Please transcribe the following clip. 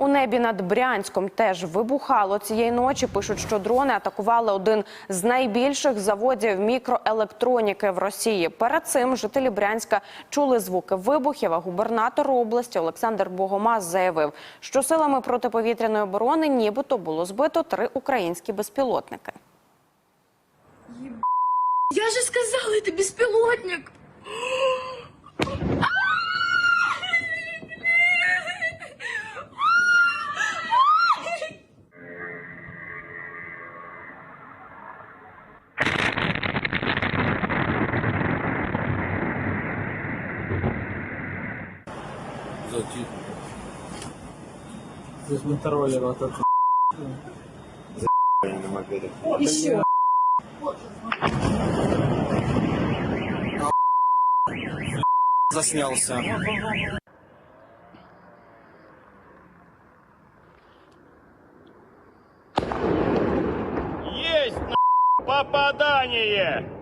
У небі над Брянськом теж вибухало цієї ночі. Пишуть, що дрони атакували один з найбільших заводів мікроелектроніки в Росії. Перед цим жителі Брянська чули звуки вибухів. А губернатор області Олександр Богомаз заявив, що силами протиповітряної оборони нібито було збито три українські безпілотники. Я же сказала, это беспилотник. Здесь мотороллер вот этот. на мопеде. Еще. Заснялся. Есть на попадание!